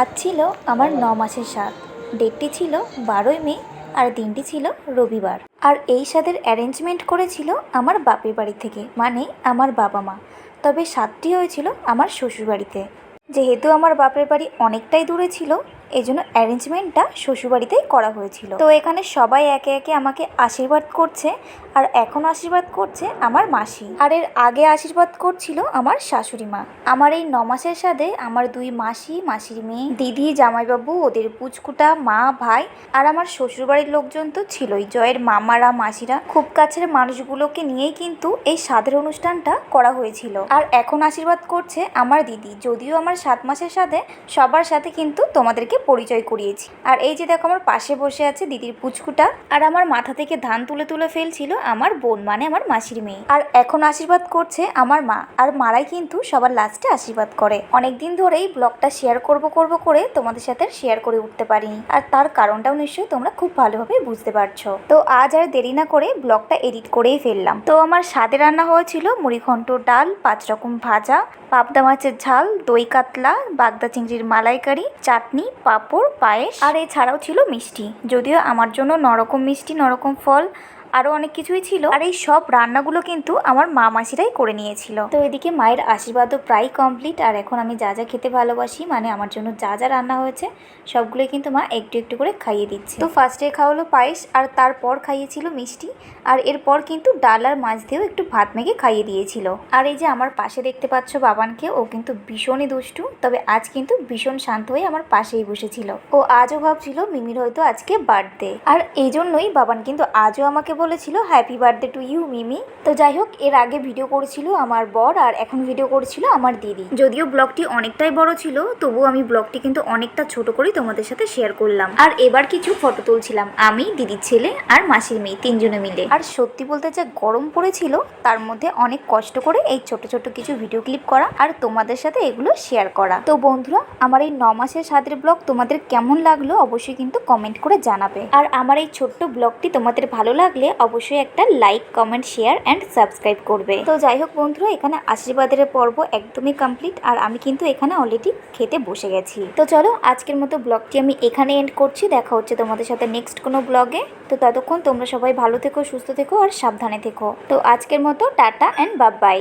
আজ ছিল আমার ন মাসের স্বাদ। ডেটটি ছিল বারোই মে আর দিনটি ছিল রবিবার। আর এই স্বাদের অ্যারেঞ্জমেন্ট করেছিল আমার বাপের বাড়ি থেকে মানে আমার বাবা মা। তবে স্বাদটি হয়েছিল আমার শ্বশুরবাড়িতে। যেহেতু আমার বাপের বাড়ি অনেকটাই দূরে ছিল এই জন্য অ্যারেঞ্জমেন্টটা শ্বশুরবাড়িতেই করা হয়েছিল। তো এখানে সবাই একে একে আমাকে আশীর্বাদ করছে আর এখন আশীর্বাদ করছে আমার মাসি। আর এর আগে আশীর্বাদ করছিল আমার শাশুড়ি মা। আমার এই ন মাসের সাথে আমার দুই মাসি, মাসির মেয়ে, দিদি, জামাইবাবু, ওদের পুচকুটা, মা, ভাই আর আমার শ্বশুরবাড়ির লোকজন তো ছিলই। জয়ের মামারা, মাসিরা খুব কাছের মানুষগুলোকে নিয়েই কিন্তু এই সাধের অনুষ্ঠানটা করা হয়েছিল। আর এখন আশীর্বাদ করছে আমার দিদি। যদিও আমার সাত মাসের সাথে সবার সাথে কিন্তু তোমাদেরকে পরিচয় করিয়েছি। আর এই যে দেখো আমার পাশে বসে আছে দিদির পুচকুটা, আর আমার মাথা থেকে ধান তুলে তুলে ফেলছিল আমার বোন মানে আমার মাসির মেয়ে। আর এখন আশীর্বাদ করছে আমার মা, আর মারাই কিন্তু সবার লাস্টে আশীর্বাদ করে। অনেকদিন ধরেই ব্লগটা শেয়ার করব করব করে তোমাদের সাথে শেয়ার করে উঠতে পারিনি। আর তার কারণটাও নিশ্চয়ই তোমরা খুব ভালোভাবে বুঝতে পারছ। তো আজ আর দেরি না করে ব্লগটা এডিট করেই ফেললাম। তো আমার স্বাদে রান্না হয়েছিল মুড়িঘণ্ট ডাল, পাঁচ রকম ভাজা, পাবদা মাছের ঝাল, দই কাতলা, বাগদা চিংড়ির মালাইকারি, চাটনি পাঁপড় পায়েস আর এছাড়াও ছিল মিষ্টি। যদিও আমার জন্য নরকম মিষ্টি নরকম ফল আরও অনেক কিছুই ছিল। আর এই সব রান্নাগুলো কিন্তু আমার মা মাসিরাই করে নিয়েছিল। তো এদিকে মায়ের আশীর্বাদও প্রায় কমপ্লিট আর এখন আমি যা যা খেতে ভালোবাসি মানে আমার জন্য যা যা রান্না হয়েছে, সবগুলোই কিন্তু মা একটু একটু করে খাইয়ে দিচ্ছে। তো ফার্স্টে খাওয়া খাওয়ালো পায়েস, আর তারপর খাইয়েছিল মিষ্টি। আর এরপর কিন্তু ডাল আর মাছ দিয়েও একটু ভাত মেখে খাইয়ে দিয়েছিল। আর এই যে আমার পাশে দেখতে পাচ্ছ বাবানকে, ও কিন্তু ভীষণই দুষ্টু। তবে আজ কিন্তু ভীষণ শান্ত হয়ে আমার পাশেই বসেছিল। ও আজও ভাবছিল, মিমির হয়তো আজকে বার্থডে আর এই জন্যই বাবান কিন্তু আজও আমাকে বলেছিল happy birthday to you Mimi তো যাই হোক, এর আগে ভিডিও করেছিল আমার বর আর এখন ভিডিও করেছিল আমার দিদি। যদিও ব্লগটি অনেকটাই বড় ছিল, তবুও আমি ব্লগটি কিন্তু অনেকটা ছোট করেই তোমাদের সাথে শেয়ার করলাম। আর এবার কিছু ফটো তুলছিলাম, আমি, দিদির ছেলে আর মাসির মেয়ে, তিনজনে মিলে। আর সত্যি বলতে যে গরম পড়েছিল, তার মধ্যে অনেক কষ্ট করে এই ছোট ছোট কিছু ভিডিও ক্লিপ করা আর তোমাদের সাথে এগুলো শেয়ার করা। তো বন্ধুরা, আমার এই ন মাসের স্বাদের ব্লগ তোমাদের কেমন লাগল, অবশ্যই কিন্তু কমেন্ট করে জানাবে। আর আমার এই ছোট্ট ব্লগটি তোমাদের ভালো লাগলে অবশ্যই একটা like comment share and subscribe করবে। তো যাই হোক বন্ধুরা, এখানে আশীর্বাদের পর্ব একদমই কমপ্লিট আর আমি কিন্তু এখানে অলরেডি খেতে বসে গেছি। তো চলো, আজকের মতো ব্লগটি আমি এখানে এন্ড করছি। দেখা হচ্ছে তোমাদের সাথে নেক্সট কোনো ব্লগে তো ততক্ষণ তোমরা সবাই ভালো থেকো, সুস্থ থেকো আর সাবধানে থেকো। তো আজকের মতো টাটা অ্যান্ড বাই